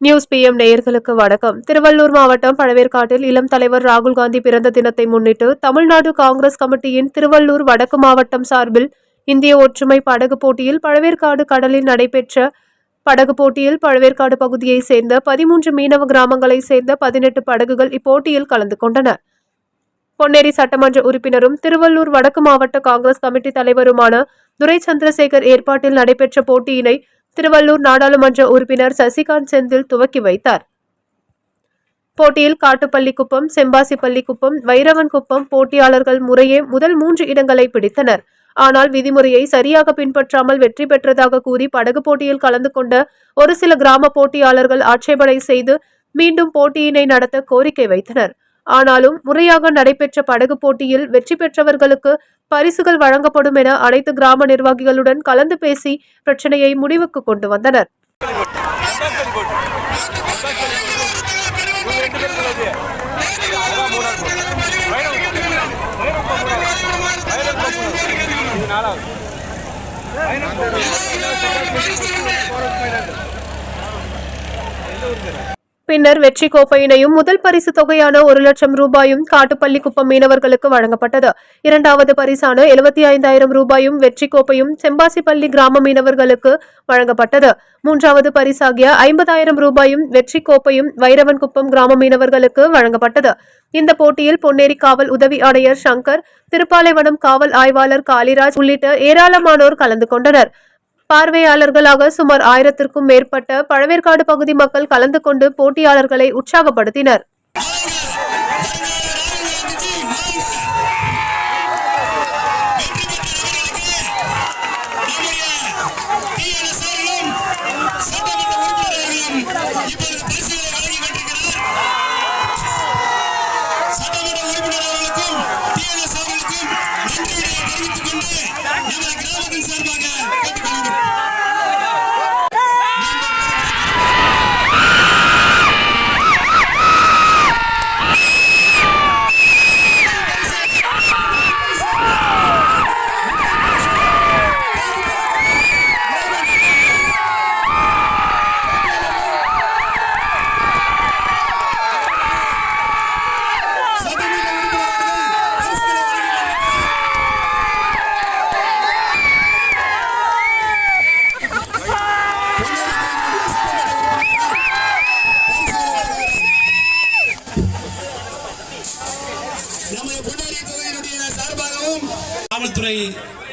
News PM நேயர்களுக்கு வணக்கம். திருவள்ளூர் மாவட்டம் பழவேற்காட்டில் இளம் தலைவர் ராகுல் காந்தி பிறந்த தினத்தை முன்னிட்டு தமிழ்நாடு காங்கிரஸ் கமிட்டியின் திருவள்ளூர் வடக்கு மாவட்டம் சார்பில் இந்திய ஒற்றுமை படகு போட்டியில் பழவேற்காடு கடலில் நடைபெற்ற படகு போட்டியில் பழவேற்காடு பகுதியைச் சேர்ந்த பதிமூன்று மீனவ கிராமங்களைச் சேர்ந்த பதினெட்டு படகுகள் இப்போட்டியில் கலந்து கொண்டன. பொன்னேரி சட்டமன்ற உறுப்பினரும் திருவள்ளூர் வடக்கு மாவட்ட காங்கிரஸ் கமிட்டி தலைவருமான துரை சந்திரசேகர் ஏற்பாட்டில் நடைபெற்ற போட்டியினை திருவள்ளூர் நாடாளுமன்ற உறுப்பினர் சசிகாந்த் செந்தில் துவக்கி வைத்தார். போட்டியில் காட்டுப்பள்ளிக்குப்பம் செம்பாசிப்பள்ளிக்குப்பம் வைரவன்குப்பம் போட்டியாளர்கள் முறையே முதல் மூன்று இடங்களை பிடித்தனர். ஆனால் விதிமுறையை சரியாக பின்பற்றாமல் வெற்றி பெற்றதாக கூறி படகு போட்டியில் கலந்து கொண்ட ஒரு சில கிராம போட்டியாளர்கள் ஆட்சேபனை செய்து மீண்டும் போட்டியினை நடத்த கோரிக்கை வைத்தனர். ஆனாலும் முறையாக நடைபெற்ற படகு போட்டியில் வெற்றி பெற்றவர்களுக்கு பரிசுகள் வழங்கப்படும் என அனைத்து கிராம நிர்வாகிகளுடன் கலந்து பேசி பிரச்சனையை முடிவுக்கு கொண்டு வந்தனர். பின்னர் வெற்றி கோப்பையினையும் முதல் பரிசு தொகையான ஒரு லட்சம் ரூபாயும் காட்டுப்பள்ளிக்குப்பம் மீனவர்களுக்கு வழங்கப்பட்டது. இரண்டாவது பரிசான எழுபத்தி ஐந்தாயிரம் ரூபாயும் வெற்றி கோப்பையும் செம்பாசிப்பள்ளி கிராம மீனவர்களுக்கு வழங்கப்பட்டது. மூன்றாவது பரிசாகிய ஐம்பதாயிரம் ரூபாயும் வெற்றி கோப்பையும் வைரவன்குப்பம் கிராம மீனவர்களுக்கு வழங்கப்பட்டது. இந்த போட்டியில் பொன்னேரி காவல் உதவி ஆணையர் சங்கர் திருப்பாலைவனம் காவல் ஆய்வாளர் காளிராஜ் உள்ளிட்ட ஏராளமானோர் கலந்து கொண்டனர். பார்வையாளர்களாக சுமார் ஆயிரத்திற்கும் மேற்பட்ட பழவேற்காடு பகுதி மக்கள் கலந்து கொண்டு போட்டியாளர்களை உற்சாகப்படுத்தினர். காவல்துறை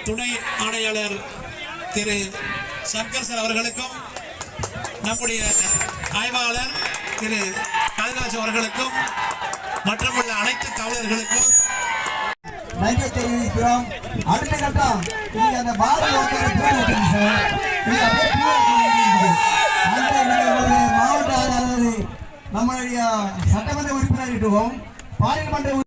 துணை ஆணையாளர் திரு சங்கர் சார் அவர்களுக்கும் நம்முடைய ஆய்வாளர் திரு காளிதாஸ் அவர்களுக்கும் மற்றும் உள்ள அனைத்து காவலர்களுக்கும். நன்றி தெரிவிக்கிறோம் அடுத்த கட்டம் நீங்க அந்த மாவட்ட ஆளுநர் நம்மளுடைய சட்டமன்ற உறுப்பினர் பாராளுமன்ற